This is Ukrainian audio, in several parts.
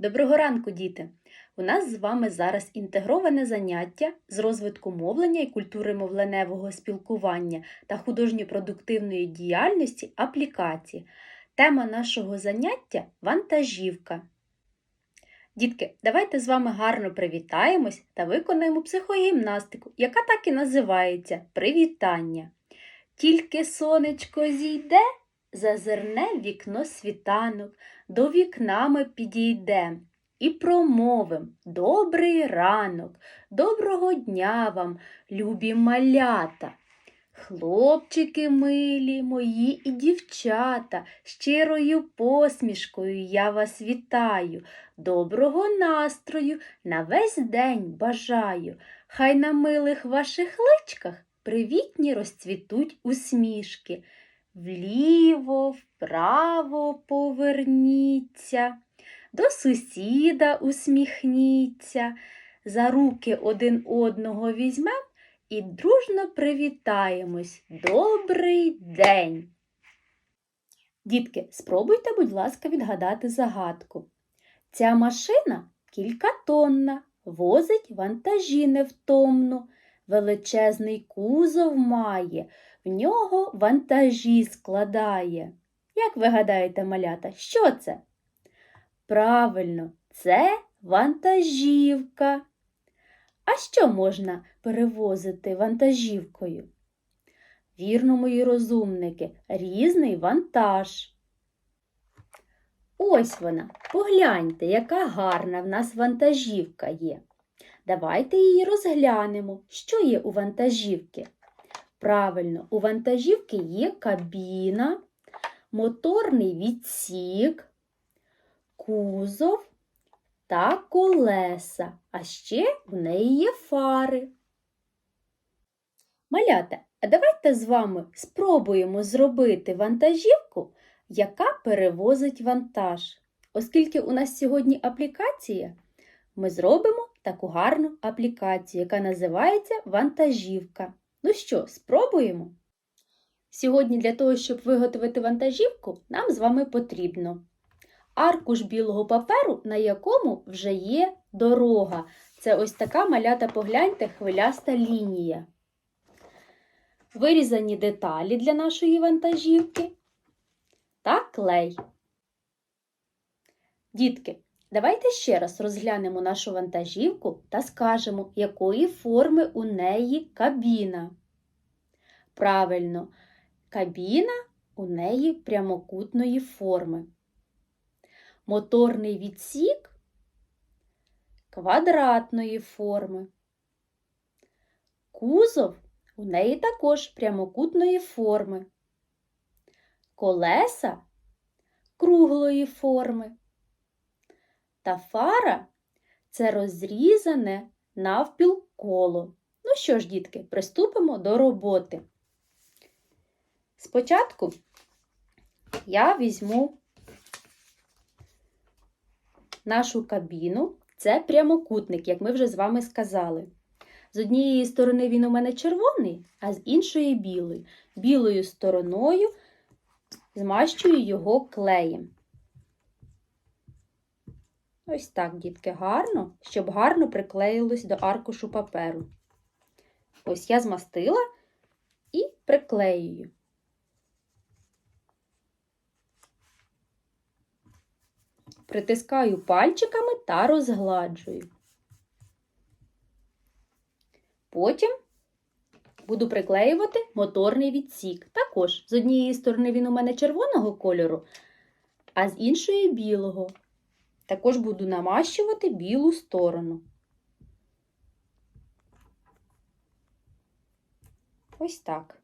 Доброго ранку, діти! У нас з вами зараз інтегроване заняття з розвитку мовлення і культури мовленевого спілкування та художньо-продуктивної діяльності аплікації. Тема нашого заняття вантажівка. Дітки, давайте з вами гарно привітаємось та виконаємо психогімнастику, яка так і називається привітання. Тільки сонечко зійде, зазирне в вікно світанок, до вікна ми підійдем і промовим добрий ранок, доброго дня вам, любі малята. Хлопчики милі мої і дівчата, щирою посмішкою я вас вітаю, доброго настрою на весь день бажаю. Хай на милих ваших личках привітні розцвітуть усмішки. Вліво, вправо поверніться, до сусіда усміхніться, за руки один одного візьмем і дружно привітаємось. Добрий день! Дітки, спробуйте, будь ласка, відгадати загадку. Ця машина кількатонна, возить вантажі невтомно, величезний кузов має, в нього вантажі складає. Як ви гадаєте, малята, що це? Правильно, це вантажівка. А що можна перевозити вантажівкою? Вірно, мої розумники, різний вантаж. Ось вона, погляньте, яка гарна в нас вантажівка є. Давайте її розглянемо, що є у вантажівки. Правильно, у вантажівки є кабіна, моторний відсік, кузов та колеса, а ще в неї є фари. Малята, а давайте з вами спробуємо зробити вантажівку, яка перевозить вантаж. Оскільки у нас сьогодні аплікація, ми зробимо таку гарну аплікацію, яка називається вантажівка. Ну що, спробуємо? Сьогодні для того, щоб виготовити вантажівку, нам з вами потрібно аркуш білого паперу, на якому вже є дорога. Це ось така малята, погляньте, хвиляста лінія. Вирізані деталі для нашої вантажівки та клей. Дітки, давайте ще раз розглянемо нашу вантажівку та скажемо, якої форми у неї кабіна. Правильно, кабіна у неї прямокутної форми. Моторний відсік квадратної форми. Кузов у неї також прямокутної форми. Колеса круглої форми. Та фара це розрізане навпіл коло. Ну що ж, дітки, приступимо до роботи. Спочатку я візьму нашу кабіну. Це прямокутник, як ми вже з вами сказали. З однієї сторони він у мене червоний, а з іншої білий. Білою стороною змащую його клеєм. Ось так, дітки, гарно, щоб гарно приклеїлось до аркушу паперу. Ось я змастила і приклеюю. Притискаю пальчиками та розгладжую. Потім буду приклеювати моторний відсік. Також з однієї сторони він у мене червоного кольору, а з іншої білого. Також буду намащувати білу сторону. Ось так.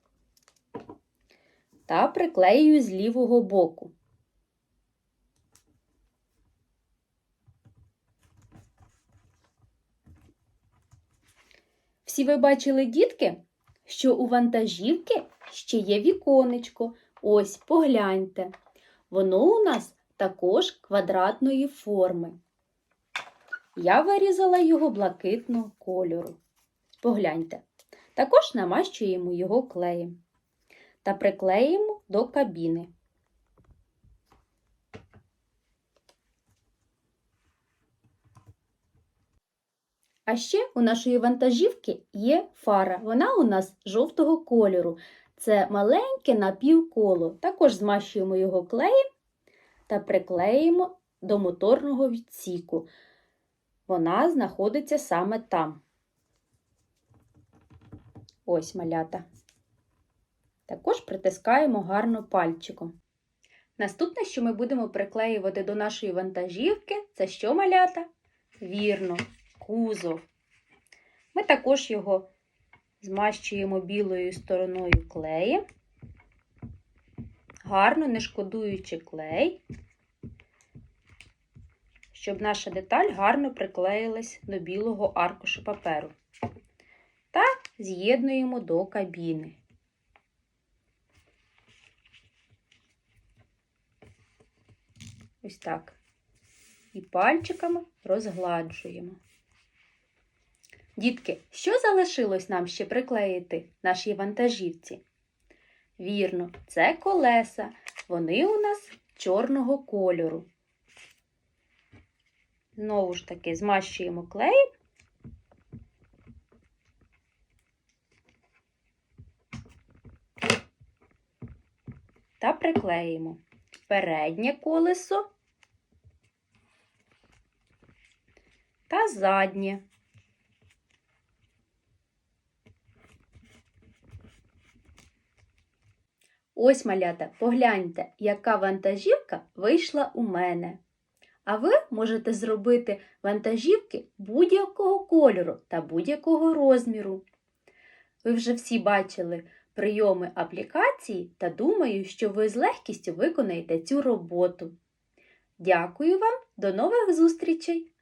Та приклеюю з лівого боку. Всі ви бачили, дітки, що у вантажівки ще є віконечко. Ось погляньте. Воно у нас також квадратної форми. Я вирізала його блакитного кольору. Погляньте. Також намащуємо його клеєм та приклеїмо до кабіни. А ще у нашої вантажівки є фара. Вона у нас жовтого кольору. Це маленьке напівколо. Також змащуємо його клеєм та приклеїмо до моторного відсіку. Вона знаходиться саме там. Ось малята. Також притискаємо гарно пальчиком. Наступне, що ми будемо приклеювати до нашої вантажівки, це що малята? Вірно, кузов. Ми також його змащуємо білою стороною клеєм, гарно не шкодуючи клей, щоб наша деталь гарно приклеїлась до білого аркушу паперу. Та з'єднуємо до кабіни. Ось так. І пальчиками розгладжуємо. Дітки, що залишилось нам ще приклеїти нашій вантажівці? Вірно, це колеса. Вони у нас чорного кольору. Знову ж таки, змащуємо клеєм. Та приклеїмо переднє колесо та заднє. Ось, малята, погляньте, яка вантажівка вийшла у мене. А ви можете зробити вантажівки будь-якого кольору та будь-якого розміру. Ви вже всі бачили прийоми аплікації та думаю, що ви з легкістю виконаєте цю роботу. Дякую вам, до нових зустрічей!